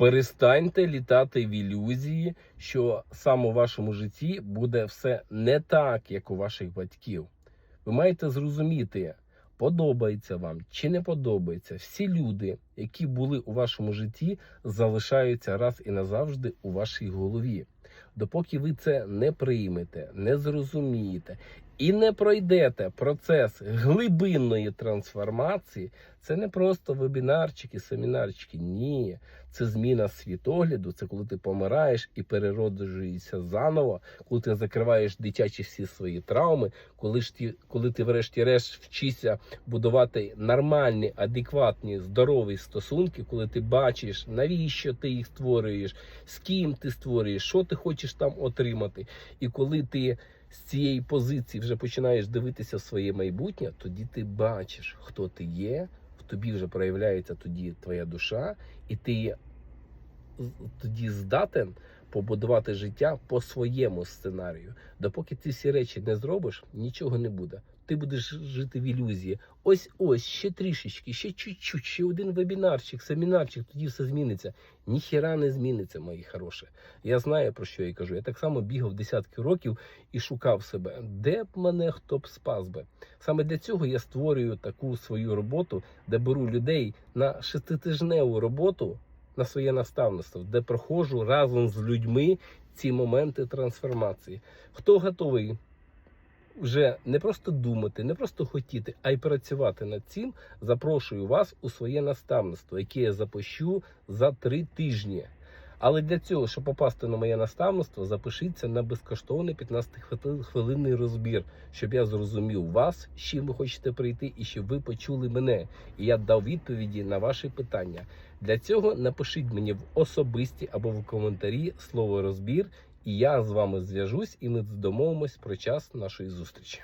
Перестаньте літати в ілюзії, що саме у вашому житті буде все не так, як у ваших батьків. Ви маєте зрозуміти, подобається вам чи не подобається. Всі люди, які були у вашому житті, залишаються раз і назавжди у вашій голові. Допоки ви це не приймете, не зрозумієте і не пройдете процес глибинної трансформації, це не просто вебінарчики, семінарчики. Ні, це зміна світогляду. Це коли ти помираєш і перероджуєшся заново, коли ти закриваєш дитячі всі свої травми, коли ж ті, коли ти врешті-решт вчишся будувати нормальні, адекватні, здорові стосунки, коли ти бачиш, навіщо ти їх створюєш, з ким ти створюєш, що ти хочеш там отримати, і коли ти з цієї позиції вже починаєш дивитися в своє майбутнє, тоді ти бачиш, хто ти є, в тобі вже проявляється тоді твоя душа, і ти тоді здатен побудувати життя по своєму сценарію. Допоки ти всі речі не зробиш, нічого не буде. Ти будеш жити в ілюзії. Ось ось ще трішечки, ще чуть-чуть, ще один вебінарчик, семінарчик, тоді все зміниться. Ніхіра не зміниться, мої хороші. Я знаю про що я кажу. Я так само бігав десятки років і шукав себе, де б мене хто б спас би. Саме для цього я створюю таку свою роботу, де беру людей на шеститижневу роботу на своє наставництво, де проходжу разом з людьми ці моменти трансформації. Хто готовий вже не просто думати, не просто хотіти, а й працювати над цим, запрошую вас у своє наставництво, яке я запущу за три тижні. Але для цього, щоб попасти на моє наставництво, запишіться на безкоштовний 15-хвилинний розбір, щоб я зрозумів вас, з чим ви хочете прийти, і щоб ви почули мене. І я дав відповіді на ваші питання. Для цього напишіть мені в особисті або в коментарі слово розбір, і я з вами зв'яжусь, і ми домовимось про час нашої зустрічі.